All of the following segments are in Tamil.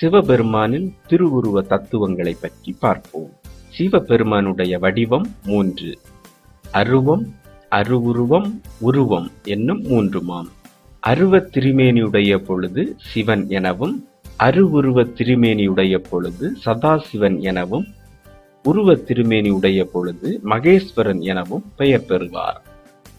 சிவபெருமானின் திருவுருவ தத்துவங்களை பற்றி பார்ப்போம். சிவபெருமானுடைய வடிவம் மூன்று. அருவம் அருவுருவம் உருவம் என்னும் மூன்றுமாம். அருவ திருமேனியுடைய பொழுது சிவன் எனவும் அருவுருவ திருமேனியுடைய பொழுது சதாசிவன் எனவும் உருவ திருமேனியுடைய பொழுது மகேஸ்வரன் எனவும் பெயர் பெறுவார்.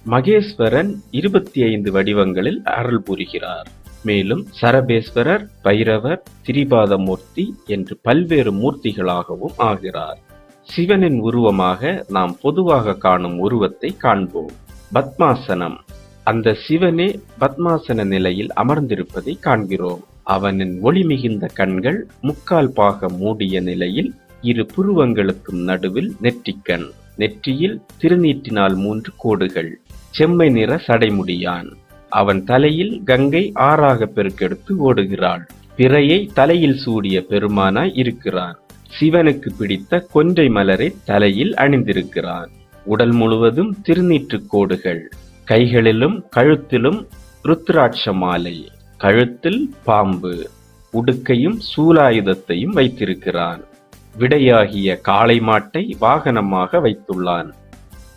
மகேஸ்வரன் இருபத்தி ஐந்து வடிவங்களில் அருள் புரிகிறார். மேலும் சரபேஸ்வரர் பைரவர் திரிபாதமூர்த்தி என்று பல்வேறு மூர்த்திகளாகவும் ஆகிறார். சிவனின் உருவமாக நாம் பொதுவாக காணும் உருவத்தை காண்போம். பத்மாசனம். அந்த சிவனே பத்மாசன நிலையில் அமர்ந்திருப்பதை காண்கிறோம். அவனின் ஒளி மிகுந்த கண்கள் முக்கால் பாக மூடிய நிலையில் இரு புருவங்களுக்கும் நடுவில் நெற்றிக்கண். நெற்றியில் திருநீற்றினால் மூன்று கோடுகள். செம்மை நிற சடைமுடியான். அவன் தலையில் கங்கை ஆறாக பெருக்கெடுத்து ஓடுகிறாள். பிறையை தலையில் சூடிய பெருமானாய் இருக்கிறான். சிவனுக்கு பிடித்த கொன்றை மலரை தலையில் அணிந்திருக்கிறான். உடல் முழுவதும் திருநீற்று கோடுகள். கைகளிலும் கழுத்திலும் ருத்ராட்ச மாலை. கழுத்தில் பாம்பு. உடுக்கையும் சூலாயுதத்தையும் வைத்திருக்கிறான். விடையாகிய காளை மாட்டை வாகனமாக வைத்துள்ளான்.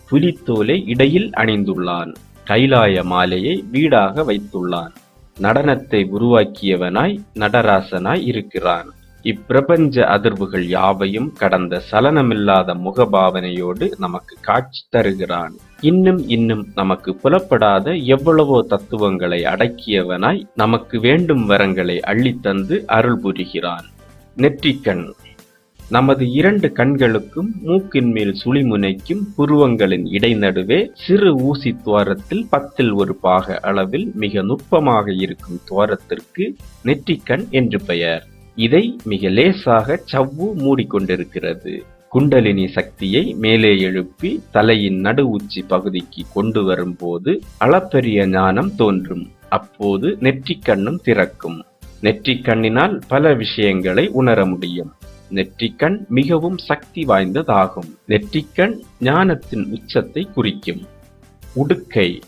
புலித்தோலை இடையில் அணிந்துள்ளான். கைலாய மாலையை வீடாக வைத்துள்ளான். நடனத்தை உருவாக்கியவனாய் நடராசனாய் இருக்கிறான். இப்பிரபஞ்ச அதிர்வுகள் யாவையும் கடந்த சலனமில்லாத முகபாவனையோடு நமக்கு காட்சி தருகிறான். இன்னும் இன்னும் நமக்கு புலப்படாத எவ்வளவோ தத்துவங்களை அடக்கியவனாய் நமக்கு வேண்டும் வரங்களை அள்ளித்தந்து அருள் புரிகிறான். நெற்றிக்கண். நமது இரண்டு கண்களுக்கும் மூக்கின் மேல் சுழிமுனைக்கும் புருவங்களின் இடைநடுவே சிறு ஊசி துவாரத்தில் பத்தில் ஒரு பாக அளவில் மிக நுட்பமாக இருக்கும் துவாரத்திற்கு நெற்றிக்கண் என்று பெயர். இதை மிக லேசாக சவ்வு மூடிக்கொண்டிருக்கிறது. குண்டலினி சக்தியை மேலே எழுப்பி தலையின் நடு உச்சி பகுதிக்கு கொண்டு வரும்போது அளப்பெரிய ஞானம் தோன்றும். அப்போது நெற்றிக்கண்ணும் திறக்கும். நெற்றிக்கண்ணினால் பல விஷயங்களை உணர முடியும். நெற்றிக்கண் மிகவும் சக்தி வாய்ந்ததாகும். நெற்றிக்கண் ஞானத்தின் உச்சத்தை குறிக்கும். உடுக்கை.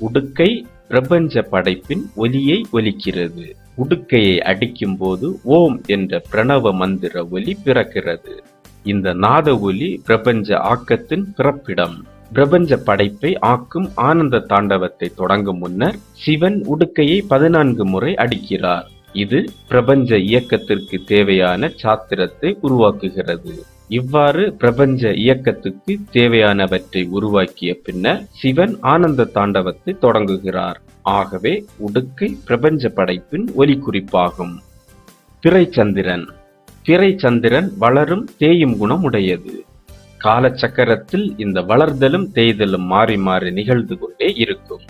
உடுக்கை பிரபஞ்ச படைப்பின் ஒலியை ஒலிக்கிறது. உடுக்கையை அடிக்கும்போது ஓம் என்ற பிரணவ மந்திர ஒலி பிறக்கிறது. இந்த நாத ஒலி பிரபஞ்ச ஆக்கத்தின் பிறப்பிடம். பிரபஞ்ச படைப்பை ஆக்கும் ஆனந்த தாண்டவத்தை தொடங்கும் முன்னர் சிவன் உடுக்கையை பதினான்கு முறை அடிக்கிறார். இது பிரபஞ்ச இயக்கத்திற்கு தேவையான சாத்திரத்தை உருவாக்குகிறது. இவ்வாறு பிரபஞ்ச இயக்கத்துக்கு தேவையானவற்றை உருவாக்கிய பின்னர் சிவன் ஆனந்த தாண்டவத்தை தொடங்குகிறார். ஆகவே உடுக்கை பிரபஞ்ச படைப்பின் ஒலி குறிப்பாகும் பிறைச்சந்திரன் பிறைச்சந்திரன் வளரும் தேயும் குணம் உடையது காலச்சக்கரத்தில் இந்த வளர்தலும் தேய்தலும் மாறி மாறி நிகழ்ந்து கொண்டே இருக்கும்.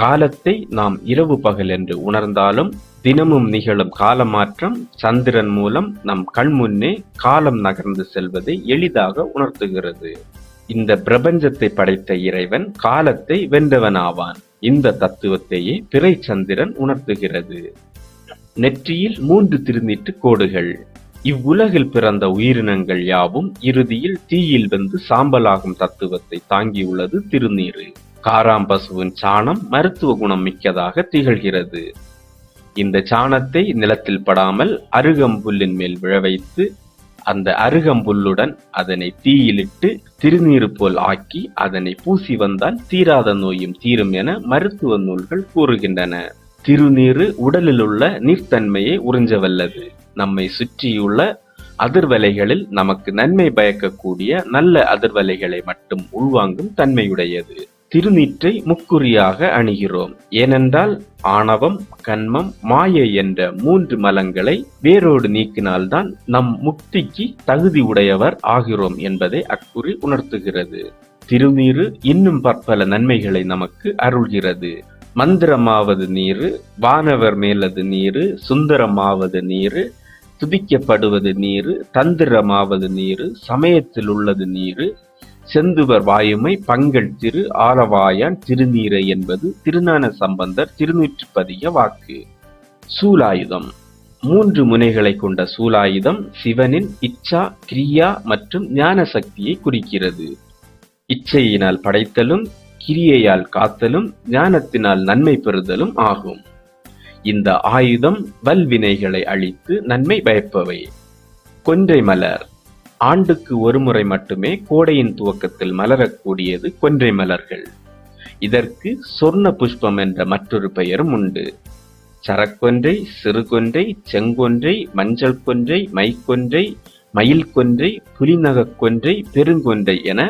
காலத்தை நாம் இரவு பகல் என்று உணர்ந்தாலும் தினமும் நிகழும் காலமாற்றம் சந்திரன் மூலம் நம் கண் முன்னே காலம் நகர்ந்து செல்வதை எளிதாக உணர்த்துகிறது. இந்த பிரபஞ்சத்தை படைத்த இறைவன் காலத்தை வென்றவனாவான். இந்த தத்துவத்தையே பிறை சந்திரன் உணர்த்துகிறது. நெற்றியில் மூன்று திருநீட்டு கோடுகள். இவ்வுலகில் பிறந்த உயிரினங்கள் யாவும் இறுதியில் தீயில் வந்து சாம்பலாகும் தத்துவத்தை தாங்கியுள்ளது திருநீறு. காராம்பசுவின் சாணம் மருத்துவ குணம் மிக்கதாக திகழ்கிறது. இந்த சாணத்தை நிலத்தில் படாமல் அருகம்புல்லின் மேல் விழ வைத்து அந்த அருகம்புல்லுடன் அதனை தீயிலிட்டு திருநீறு போல் ஆக்கி அதனை பூசி வந்தால் தீராத நோயும் தீரும் என மருத்துவ நூல்கள் கூறுகின்றன. திருநீறு உடலில் உள்ள நீர்த்தன்மையை உறிஞ்சவல்லது. நம்மை சுற்றியுள்ள அதிர்வலைகளில் நமக்கு நன்மை பயக்கக்கூடிய நல்ல அதிர்வலைகளை மட்டும் உள்வாங்கும் தன்மையுடையது. திருநீற்றை முக்குறியாக அணிகிறோம். ஏனென்றால் ஆணவம் கண்மம் மாயை என்ற மூன்று மலங்களை வேரோடு நீக்கினால்தான் நம் முக்திக்கு தகுதி உடையவர் ஆகிறோம் என்பதை அக்குறி உணர்த்துகிறது. திருநீறு இன்னும் பற்பல நன்மைகளை நமக்கு அருள்கிறது. மந்திரமாவது நீரு வானவர் மேலது நீரு சுந்தரமாவது நீரு துதிக்கப்படுவது நீரு தந்திரமாவது நீரு சமயத்தில் உள்ளது நீரு செந்துவர் வாயுமை பங்கள் திரு ஆலவாயான் திருநீரை என்பது திருஞான சம்பந்தர் திருநூற்றுப்பதிய வாக்கு. சூலாயுதம். மூன்று முனைகளை கொண்ட சூலாயுதம் சிவனின் இச்சா கிரியா மற்றும் ஞான சக்தியை குறிக்கிறது. இச்சையினால் படைத்தலும் கிரியையால் காத்தலும் ஞானத்தினால் நன்மை பெறுதலும் ஆகும். இந்த ஆயுதம் வல்வினைகளை அழித்து நன்மை பயப்பவை. கொன்றை மலர். ஆண்டுக்கு ஒருமுறை மட்டுமே கோடையின் துவக்கத்தில் மலரக்கூடியது கொன்றை மலர்கள். இதற்கு சொர்ண புஷ்பம் என்ற மற்றொரு பெயரும் உண்டு. சரக்கொன்றை சிறுகொன்றை செங்கொன்றை மஞ்சள் கொன்றை மைக்கொன்றை மயில் கொன்றை புலிநகக் கொன்றை பெருங்கொன்றை என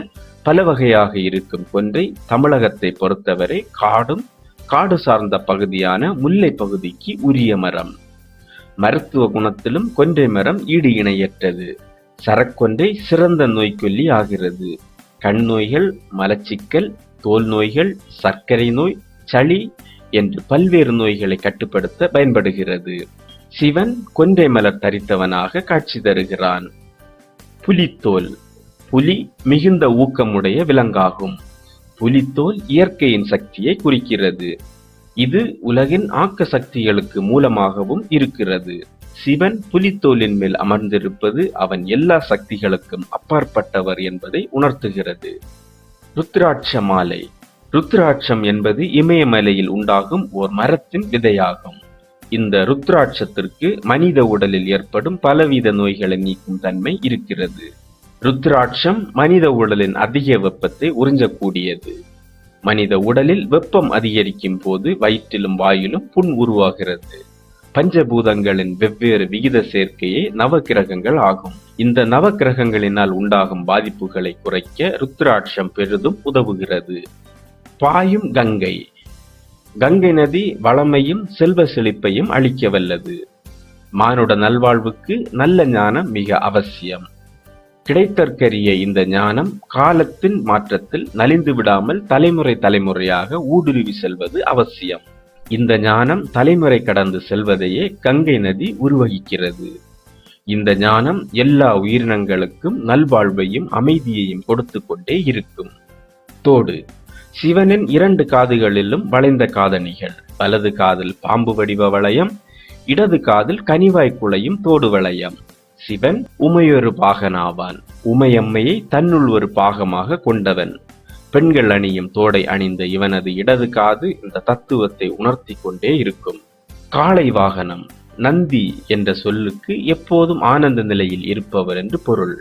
பல வகையாக இருக்கும் கொன்றை தமிழகத்தை பொறுத்தவரை காடும் காடு சார்ந்த பகுதியான முல்லை பகுதிக்கு உரிய மரம். மருத்துவ குணத்திலும் கொன்றை மரம் ஈடு இணையற்றது. சரக்கொன்றை சிறந்த நோய்க்கொல்லி ஆகிறது. கண் நோய்கள் மலச்சிக்கல் தோல் நோய்கள் சர்க்கரை நோய் சளி என்று பல்வேறு நோய்களை கட்டுப்படுத்த பயன்படுகிறது. சிவன் கொன்றை மலர் தரித்தவனாக காட்சி தருகிறான். புலித்தோல். புலி மிகுந்த ஊக்கமுடைய விலங்காகும். புலித்தோல் இயற்கையின் சக்தியை குறிக்கிறது. இது உலகின் ஆக்க சக்திகளுக்கு மூலமாகவும் இருக்கிறது. சிவன் புலித்தோலின் மேல் அமர்ந்திருப்பது அவன் எல்லா சக்திகளுக்கும் அப்பாற்பட்டவர் என்பதை உணர்த்துகிறது. ருத்ராட்ச மாலை. ருத்ராட்சம் என்பது இமயமலையில் உண்டாகும் ஓர் மரத்தின் விதையாகும். இந்த ருத்ராட்சத்திற்கு மனித உடலில் ஏற்படும் பலவித நோய்களை நீக்கும் தன்மை இருக்கிறது. ருத்ராட்சம் மனித உடலின் அதிக வெப்பத்தை உறிஞ்சக்கூடியது. மனித உடலில் வெப்பம் அதிகரிக்கும் போது வயிற்றிலும் வாயிலும் புண் உருவாகிறது. பஞ்சபூதங்களின் வெவ்வேறு விகித சேர்க்கையே நவக்கிரகங்கள் ஆகும். இந்த நவக்கிரகங்களினால் உண்டாகும் பாதிப்புகளை குறைக்க ருத்ராட்சம் பெரிதும் உதவுகிறது. பாயும் கங்கை. கங்கை நதி வளமையும் செல்வ செழிப்பையும் அளிக்க வல்லது. மானுட நல்வாழ்வுக்கு நல்ல ஞானம் மிக அவசியம். கிடைத்தற்கரிய இந்த ஞானம் காலத்தின் மாற்றத்தில் நலிந்து விடாமல் தலைமுறை தலைமுறையாக ஊடுருவி செல்வது அவசியம். இந்த ஞானம் தலைமுறை கடந்து செல்வதையே கங்கை நதி உருவகிக்கிறது. இந்த ஞானம் எல்லா உயிரினங்களுக்கும் நல்வாழ்வையும் அமைதியையும் கொடுத்து கொண்டே இருக்கும். தோடு. சிவனின் இரண்டு காதுகளிலும் வளைந்த காதணிகள். வலது காதில் பாம்பு வடிவ வளையம் இடது காதில் கனிவாய் குளையும் தோடு வளையம். சிவன் உமையொரு பாகனாவான். உமையம்மையை தன்னுள் ஒரு பாகமாக கொண்டவன். பெண்கள் அணியும் தோடை அணிந்த இவனது இடது காது இந்த தத்துவத்தை உணர்த்தி கொண்டே இருக்கும். காளை வாகனம் நந்தி என்ற சொல்லுக்கு எப்போதும் ஆனந்த நிலையில் இருப்பவர் என்று பொருள்.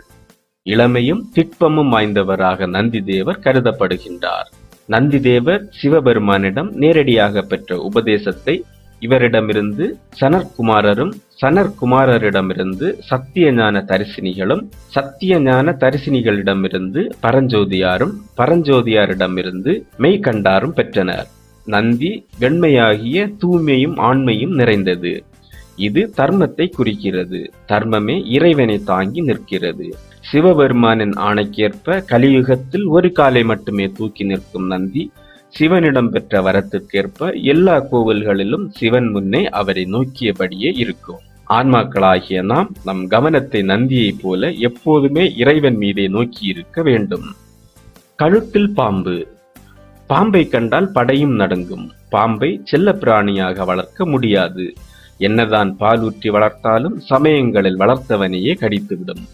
இளமையும் திட்பமும் வாய்ந்தவராக நந்தி தேவர் கருதப்படுகின்றார். நந்தி தேவர் சிவபெருமானிடம் நேரடியாக பெற்ற உபதேசத்தை இவரிடமிருந்து சனற்குமாரரும் சனற்குமாரரிடமிருந்து சத்திய ஞான தரிசினிகளும் சத்திய ஞான தரிசினிகளிடமிருந்து பரஞ்சோதியாரும் பரஞ்சோதியாரிடமிருந்து மெய்கண்டாரும் பெற்றனர். நந்தி வெண்மையாகிய தூய்மையும் ஆண்மையும் நிறைந்தது. இது தர்மத்தை குறிக்கிறது. தர்மமே இறைவனை தாங்கி நிற்கிறது. சிவபெருமானின் ஆணைக்கேற்ப கலியுகத்தில் ஒரு காலை மட்டுமே தூக்கி நிற்கும் நந்தி சிவனிடம் பெற்ற வரத்திற்கேற்ப எல்லா கோவில்களிலும் சிவன் முன்னே அவரை நோக்கியபடியே இருக்கும். ஆன்மாக்களாகிய நாம் நம் கவனத்தை நந்தியைப் போல எப்போதுமே இறைவன் மீதே நோக்கி இருக்க வேண்டும். கழுத்தில் பாம்பு. பாம்பை கண்டால் படையும் நடங்கும். பாம்பை செல்ல பிராணியாக வளர்க்க முடியாது. என்னதான் பாலூற்றி வளர்த்தாலும் சமயங்களில் வளர்த்தவனையே கடித்துவிடும்.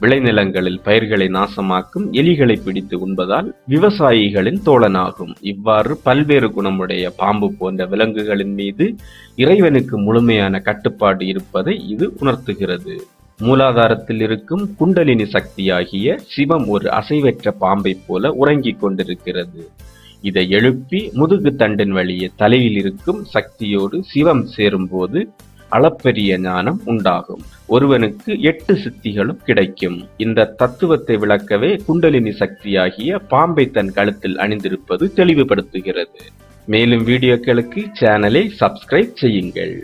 விளைநிலங்களில் பயிர்களை நாசமாக்கும் எலிகளை பிடித்து உண்பதால் விவசாயிகளின் தோழனாகும். இவ்வாறு பல்வேறு குணமுடைய பாம்பு போன்ற விலங்குகளின் மீது இறைவனுக்கு முழுமையான கட்டுப்பாடு இருப்பதை இது உணர்த்துகிறது. மூலாதாரத்தில் இருக்கும் குண்டலினி சக்தியாகிய சிவம் ஒரு அசைவற்ற பாம்பைப் போல உறங்கிக் கொண்டிருக்கிறது. இதை எழுப்பி முதுகு தண்டின் வழியே தலையில் இருக்கும் சக்தியோடு சிவம் சேரும்போது அளப்பரிய ஞானம் உண்டாகும். ஒருவனுக்கு எட்டு சித்திகளும் கிடைக்கும். இந்த தத்துவத்தை விளக்கவே குண்டலினி சக்தியாகிய பாம்பை தன் கழுத்தில் அணிந்திருப்பது தெளிவுபடுத்துகிறது. மேலும் வீடியோக்களுக்கு சேனலை சப்ஸ்கிரைப் செய்யுங்கள்.